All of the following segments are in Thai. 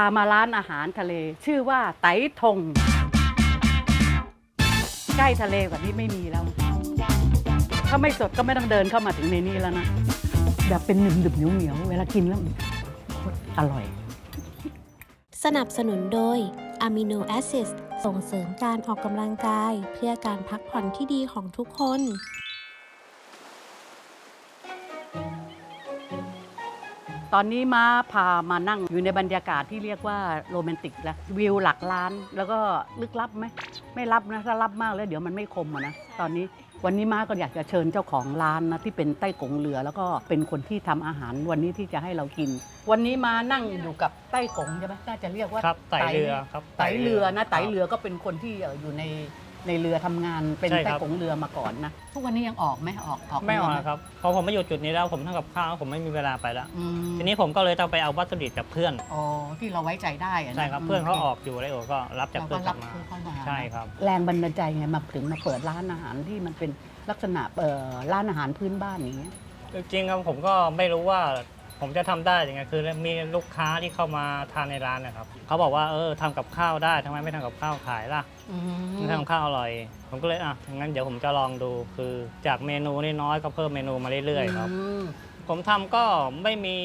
ามาร้านอาหารทะเล ชื่อว่าไตทง ใกล้ทะเลกว่านี้ไม่มีแล้ว ถ้าไม่สดก็ไม่ต้องเดินเข้ามาถึงในนี้แล้วนะแบบเป็นหนึบหนึบเหนียวเหนียวเวลากินแล้วโคตรอร่อย สนับสนุนโดยอะมิโนแอซิดส่งเสริมการออกกำลังกาย เพื่อการพักผ่อนที่ดีของทุกคน ตอนนี้ม้าพามานั่งอยู่ในบรรยากาศที่เรียกว่าโรแมนติกแล้ววิวหลักล้าน แล้วก็ลึกลับไหมไม่ลับนะถ้าลับมากแล้วเดี๋ยวมันไม่คมอะนะตอนนี้วันนี้ม้าก็อยากจะเชิญเจ้าของร้านนะที่เป็นใต้กงเรือ แล้วก็เป็นคนที่ทำอาหารวันนี้ที่จะให้เรากิน วันนี้มานั่งอยู่กับใต้กงใช่ไหมน่าจะเรียกว่า ครับไต่เรือครับไตเรือนะไตคบเรือก็เป็นคนที่เอ่ออยู่ใน ในเรือทำงานเป็นใช่ใต้ครับกงเรือมาก่อนนะ ทุกวันนี้ยังออกไหมออกออกไม่ออกเรืหนะครับพอผมมาอยู่จุดนี้แล้วผมทำกับข้าวผมไม่มีเวลาไปแล้ว อืมทีนี้ผมก็เลยต้องไปเอาวัตถุดิบจากเพื่อนอ๋อที่เราไว้ใจได้อะนะใช่ครับมเพื่อนเขาออกอยู่แล้วโอก็รับจากเราเพื่ก็อนกรัลับบมาซื้อเข้ามาใช่ครับ แรงบันดาลใจไงมาถึงมาเปิดร้านอาหารที่มันเป็นลักษณะเอ่อร้านอาหารพื้นบ้านอย่างเงี้ย จริงๆครับผมก็ไม่รู้ว่า ผมจะทำได้ยังไงคือมีลูกค้าที่เข้ามาทานในร้านนะครับเขาบอกว่าเออทำกับข้าวได้ทำไมไม่ทำกับข้าวขายล่ะอืมทำกับข้าวอร่อย ผมก็เลยอะงั้นเดี๋ยวผมจะลองดูคือจากเมนูน้อยๆก็เพิ่มเมนูมาเรื่อยๆครับอืมผมทำก็ไม่มี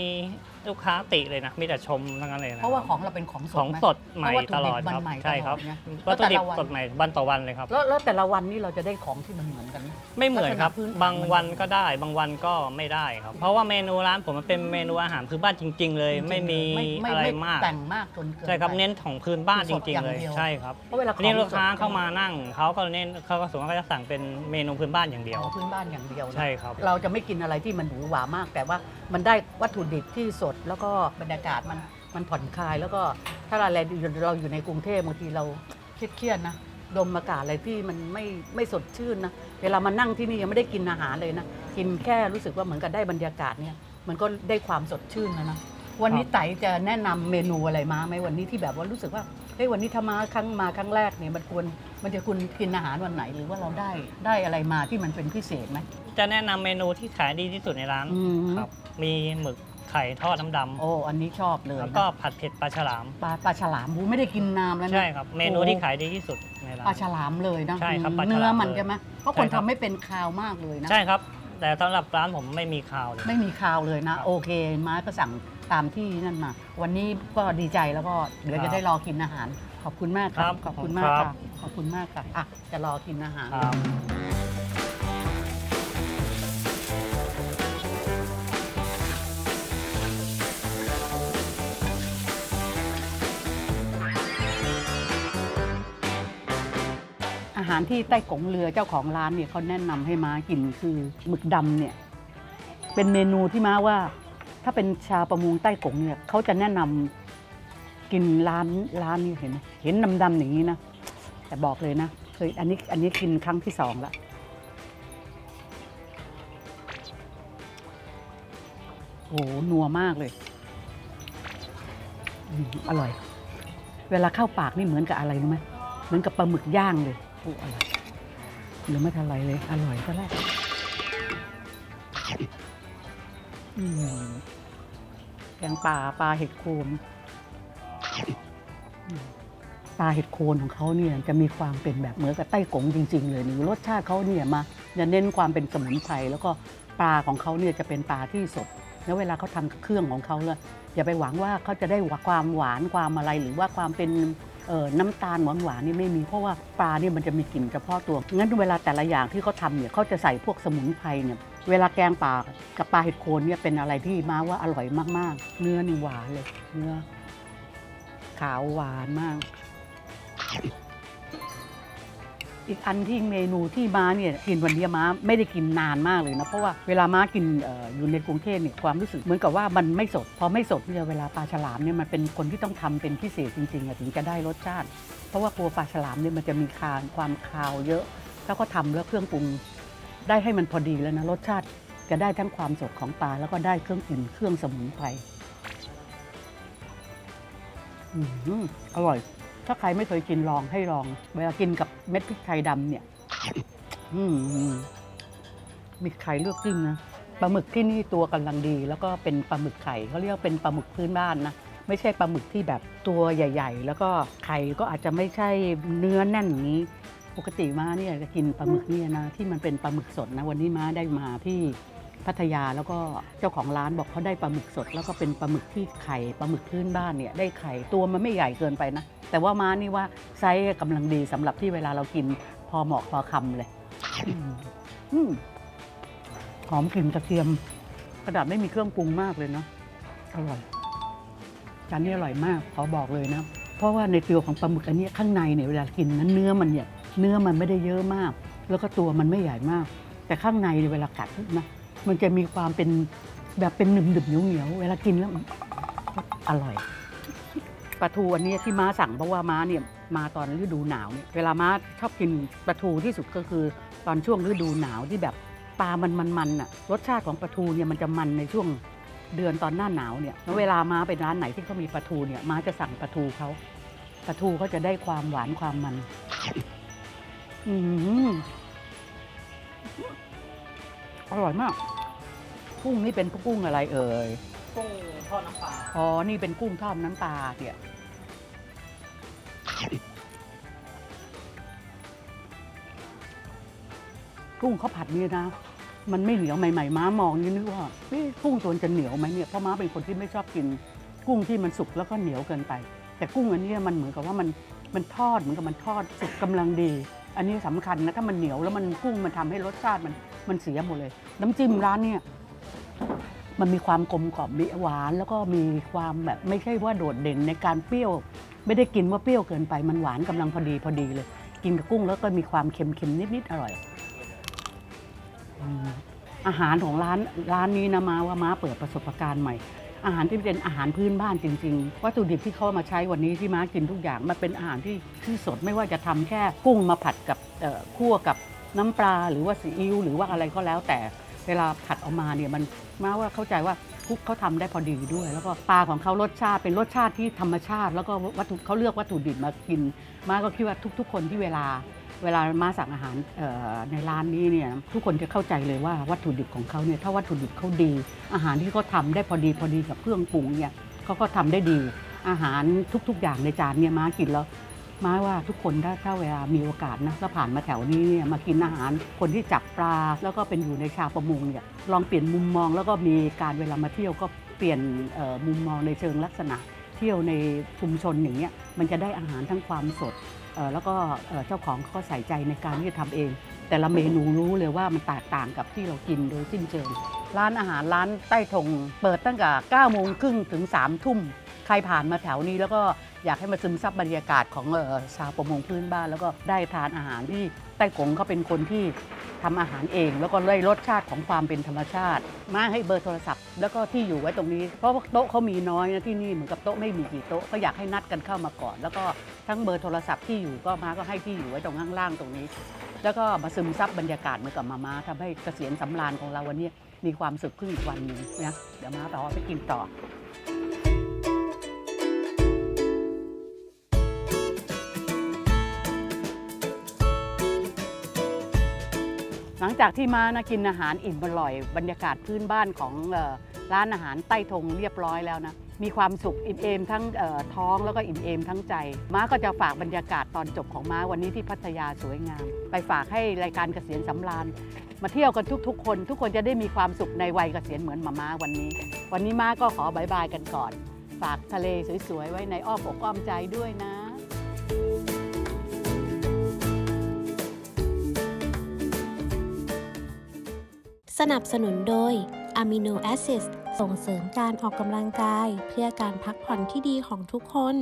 ลูกค้าติเลยนะมีแต่ชมทั้งนั้นเลยนะเพราะว่าของเราเป็นของสขดองไหมสดใหม่เพราะวัตถุตลดิบอดมันครับใหม่ใช่ครับตลอดไงวัตถุดิบแล้วแต่ละวันสดใหม่วันต่อวันเลยครับแล้วแล้วแต่ละวันนี่เราจะได้ของที่มันเหมือนกันไหมไม่เหมือนครับลักษณะพื้นฐานบางวันก็ได้ บางวันก็ไม่ได้ครับ เพราะว่าเมนูร้านผมมันเป็นเมนูอาหารพื้นบ้านจริง ๆ เลย ไม่มีไอะไรไม่มากแต่งมากจนเกินใช่ครับไปเน้นของพื้นบ้านคือจสดริงอย่างๆ เลยเดียวใช่ครับเพราะเวลาขทีองนี้ลูกค้าสดเข้ามานั่งเขาก็เน้นเขาก็ส่วนมากก็จะสั่งเป็นเมนูพื้นบ้านอย่างเดียวของพื้นบ้านอย่างเดียวนะใช่ครับเราจะไม่กินอะไรที่มันหรูหรามากแต่ว่า มันได้วัตถุดิบที่สดแล้วก็บรรยากาศมันมันผ่อนคลาย แล้วก็ถ้าเราเราอยู่ในกรุงเทพบางทีเราเครียดๆนะดมอากาศอะไรที่มันไม่ไม่สดชื่นนะเวลามานั่งที่นี่ยังไม่ได้กินอาหารเลยนะกินแค่รู้สึกว่าเหมือนกับได้บรรยากาศเนี่ยมันก็ได้ความสดชื่นแล้วนะวันนี้ไตจะแนะนำเมนูอะไรมาไหมวันนี้ที่แบบว่ารู้สึกว่า เฮ้ยวันนี้ถ้ามาครั้งมาครั้งแรกเนี่ยมันควรมันจะควรกินอาหารวันไหนหรือว่าเราได้ได้อะไรมาที่มันเป็นพิเศษไหม จะแนะนำเมนูที่ขายดีที่สุดในร้านอืม ครับ มีหมึกไข่ทอดน้ำดำโอ้อันนี้ชอบเลยแล้วนะก็ผัดเผ็ดปลาฉลาม ปลาปลาฉลามบูไม่ได้กินนานแล้วนะใช่ครับ เมนูที่ขายดีที่สุดในร้าน ปลาฉลามเลยนะใช่ครับปลาฉลามเนื้อมันเลยใช่ไหมเพราะคนใช่ครับทำไม่เป็นคาวมากเลยนะ ใช่ครับ แต่สำหรับร้านผมไม่มีคาวเลย ไม่มีคาวเลยนะครับโอเคม้าก็สั่ง ตามที่นั่นมา วันนี้ก็ดีใจแล้วก็เดี๋ยวครัจะบได้รอกินอาหาร ขอบคุณมากครัครับบ ขอบคุณมากครัค่ะบ ขอบคุณมากค่ะอะจะรอกินอาหาร ครับอาหารที่ใต้กงเรือเจ้าของร้านเนี่ยเขาแนะนำให้ม้ากินคือหมึกดำเนี่ย เป็นเมนูที่ม้าว่า ถ้าเป็นชาวประมงใต้กงเนี่ยเขาจะแนะนำกินร้านร้านนี้เห็น เห็นดำๆอย่างนี้นะ แต่บอกเลยนะเคยอันนี้อันนี้กินครั้งที่สองละโอ้โหนัวมากเลยอืมอร่อย เวลาเข้าปากนี่เหมือนกับอะไรรู้ไหมเหมือนกับปลาหมึกย่างเลยโอ้อร่อยเดี๋ยวไม่ทันไรเลย อร่อยก็แรกอืม แกงปลาปลาเห็ดโคนปลาเห็ดโคนของเขาเนี่ยจะมีความเป็นแบบเหมือนกับไต้กงจริง ๆ เลยนี่รสชาติเขาเนี่ยมาจะเน้นความเป็นสมุนไพรแล้วก็ปลาของเขาเนี่ยจะเป็นปลาที่สดแล้วเวลาเขาทำเครื่องของเขาเลยอย่าไปหวังว่าเขาจะได้ความหวานความอะไรหรือว่าความเป็นน้ำตาลหวานหวานนี่ไม่มีเพราะว่าปลาเนี่ยมันจะมีกลิ่นเฉพาะตัวงั้นเวลาแต่ละอย่างที่เขาทำเนี่ยเขาจะใส่พวกสมุนไพรเนี่ย เวลาแกงป่ากับปลาเห็ดโคนเนี่ยเป็นอะไรที่มาว่าอร่อยมากๆ เนื้อนี่หวานเลย เนื้อ ขาวหวานมาก อีกอันที่เมนูที่ม้าเนี่ยกินวันนี้ม้าไม่ได้กินนานมากเลยนะ เพราะว่าเวลาม้ากินออยู่ในกรุงเทพเนี่ยความรู้สึกเหมือนกับว่ามันไม่สด พอไม่สดเนี่ยเวลาปลาฉลามเนี่ยมันเป็นคนที่ต้องทำเป็นพิเศษจริงๆถึงจะได้รสชาติ เพราะว่าตัวปลาฉลามเนี่ยมันจะมีคาวความคาวเยอะ แล้วก็ทำแล้วเครื่องปรุง ได้ให้มันพอดีแล้วนะรสชาติจะได้ทั้งความสดของปลาแล้วก็ได้เครื่องกลิ่นเครื่องสมุนไพรอืมอร่อย ถ้าใครไม่เคยกินลองให้ลอง เวลากินกับเม็ดพริกไทยดำเนี่ย อืมมีไข่เลือกจริงนะปลาหมึกที่นี่ตัวกำลังดี แล้วก็เป็นปลาหมึกไข่เขาเรียกเป็นปลาหมึกพื้นบ้านนะไม่ใช่ปลาหมึกที่แบบตัวใหญ่ ๆ แล้วก็ไข่ก็อาจจะไม่ใช่เนื้อแน่นอย่างนี้ ปกติม้าเนี่ยจะกินปลาหมึกเนี่ยนะที่มันเป็นปลาหมึกสดนะวันนี้ม้าได้มาที่พัทยาแล้วก็เจ้าของร้านบอกเขาได้ปลาหมึกสด แล้วก็เป็นปลาหมึกที่ไข่ปลาหมึกพื้นบ้านเนี่ยได้ไข่ตัวมันไม่ใหญ่เกินไปนะ แต่ว่าม้านี่ว่าไซส์กำลังดีสำหรับที่เวลาเรากินพอเหมาะพอคำเลยอืมอืมหอมกลิ่นกระเทียมกระดาษไม่มีเครื่องปรุงมากเลยเนาะอร่อยจานนี้อร่อยมากขอบอกเลยนะ เพราะว่าในตัวของปลาหมึกอันนี้ข้างในเนี่ยเวลากินนั้นเนื้อมันเนี่ยเนื้อมันไม่ได้เยอะมาก แล้วก็ตัวมันไม่ใหญ่มาก แต่ข้างในเวลากัดนะมันจะมีความเป็นแบบเป็นหนึบหนึบเหนียวเหนียวเวลากินแล้วมันอร่อยปลาทูอันนี้ที่ม้าสั่งเพราะว่าม้าเนี่ยมาตอนฤดูหนาวเนี่ยเวลาม้าชอบกินปลาทูที่สุดก็คือ ตอนช่วงฤดูหนาวที่แบบปลามันมันมันๆอะรสชาติของปลาทูเนี่ยมันจะมันในช่วง เดือนตอนหน้าหนาวเนี่ยแล้วเวลาม้าไปร้านไหนที่เขามีปลาทูเนี่ยม้าจะสั่งปลาทูเขาปลาทูเขาจะได้ความหวานความมัน อืมอร่อยมาก กุ้งนี่เป็นกุ้งอะไรเอ่ย กุ้งทอดน้ำปลา อ๋อ นี่เป็นกุ้งทอดน้ำปลาเนี่ยกุ้งเขาผัดนี่นะ มันไม่เหนียวใหม่ๆม้ามองนี่นึกว่าเอ๊ะกุ้งตัวจะเหนียวไหมเนี่ยเพราะม้าเป็นคนที่ไม่ชอบกินกุ้งที่มันสุกแล้วก็เหนียวเกินไป แต่กุ้งอันนี้มันเหมือนกับว่ามันมันทอดเหมือนกับมันทอดสุกกำลังดี อันนี้สำคัญนะถ้ามันเหนียวแล้วมันกุ้งมันทำให้รสชาติมันมันเสียหมดเลย น้ำจิ้มร้านเนี่ยมันมีความกลมกล่อมมีหวาน แล้วก็มีความแบบไม่ใช่ว่าโดดเด่นในการเปรี้ยว ไม่ได้กินว่าเปรี้ยวเกินไปมันหวานกำลังพอดีพอดีเลย กินกับกุ้งแล้วก็มีความเค็มๆนิดๆอร่อย อาหารของร้านร้านนี้นะมาว่าม้าเปิดประสบการณ์ใหม่ อาหารที่เป็นอาหารพื้นบ้านจริง ๆ วัตถุดิบที่เขามาใช้วันนี้ที่ม้ากินทุกอย่างมันเป็นอาหารที่ที่สดไม่ว่าจะทำแค่กุ้งมาผัดกับคั่วกับน้ำปลาหรือว่าซีอิ๊วหรือว่าอะไรก็แล้วแต่เวลาผัดออกมาเนี่ยมันมาว่าเข้าใจว่า คุกเขาทำได้พอดีด้วย แล้วก็ปลาของเขารสชาติเป็นรสชาติที่ธรรมชาติ แล้วก็วัตถุเขาเลือกวัตถุดิบมากิน มาก็คิดว่าทุก ๆ คนที่เวลาเวลามาสั่งอาหารในร้านนี้เนี่ยทุกคนจะเข้าใจเลยว่าวัตถุดิบของเขาเนี่ยถ้าวัตถุดิบเขาดี อาหารที่เขาทำได้พอดีพอดีกับเครื่องปรุงเนี่ยเขาก็ทำได้ดี อาหารทุก ๆ อย่างในจานเนี่ยมากินแล้ว มาว่าทุกคนถ้าถ้าเวลามีโอกาสนะแล้วผ่านมาแถวนี้เนี่ยมากินอาหาร คนที่จับปลา แล้วก็เป็นอยู่ในชาวประมงเนี่ยลองเปลี่ยนมุมมองแล้วก็มีการเวลามาเที่ยวก็เปลี่ยนมุมมองในเชิงลักษณะ เที่ยวในชุมชนอย่างเงี้ยมันจะได้อาหารทั้งความสดแล้วก็เจ้าของเขาก็ใส่ใจในการที่จะทำเอง แต่ละเมนูรู้เลยว่ามันแตกต่างกับที่เรากินโดยสิ้นเชิงร้านอาหารร้านใต้ธงเปิดตั้งแต่9โมงครึ่งถึง3ทุ่มใครผ่านมาแถวนี้แล้วก็ อยากให้มาซึมซับบรรยากาศของออชาวประมงพื้นบ้าน แล้วก็ได้ทานอาหารที่ใต้กงเขาเป็นคนที่ทำอาหารเอง แล้วก็ได้รสชาติของความเป็นธรรมชาติ มาให้เบอร์โทรศัพท์ แล้วก็ที่อยู่ไว้ตรงนี้ เพราะโต๊ะเขามีน้อยนะที่นี่เหมือนกับโต๊ะไม่มีกี่โต๊ะก็อยากให้นัดกันเข้ามาก่อน แล้วก็ทั้งเบอร์โทรศัพท์ที่อยู่ก็มาก็ให้ที่อยู่ไว้ตรงข้างล่างตรงนี้ แล้วก็มาซึมซับบรรยากาศเหมือนกับมามาทำให้เกษียณสำราญของเราวันนี้มีความสุขขึ้นอีกวันนึงนะเดี๋ยวมาต่อไปกินต่อ ลังจากที่มานะกินอาหารอิ่มอร่อย บรรยากาศพื้นบ้านของร้านอาหารใต้ธงเรียบร้อยแล้วนะมีความสุขอิ่มเอมทั้งท้องแล้วก็อิ่มเอมทั้งใจ ม้าก็จะฝากบรรยากาศตอนจบของม้าวันนี้ที่พัทยาสวยงาม ไปฝากให้รายการเกษียณสำราญ มาเที่ยวกันทุกๆ คน ทุกคนจะได้มีความสุขในวัยเกษียณเหมือนมาม้าวันนี้ วันนี้ม้าก็ขอบายบายกันก่อน ฝากทะเลสวยๆไว้ในอ้อมอกอ้อมใจด้วยนะ สนับสนุนโดย Amino a c i d ส่งเสริมการออกกำลังกาย เพื่อการพักผ่อนที่ดีของทุกคน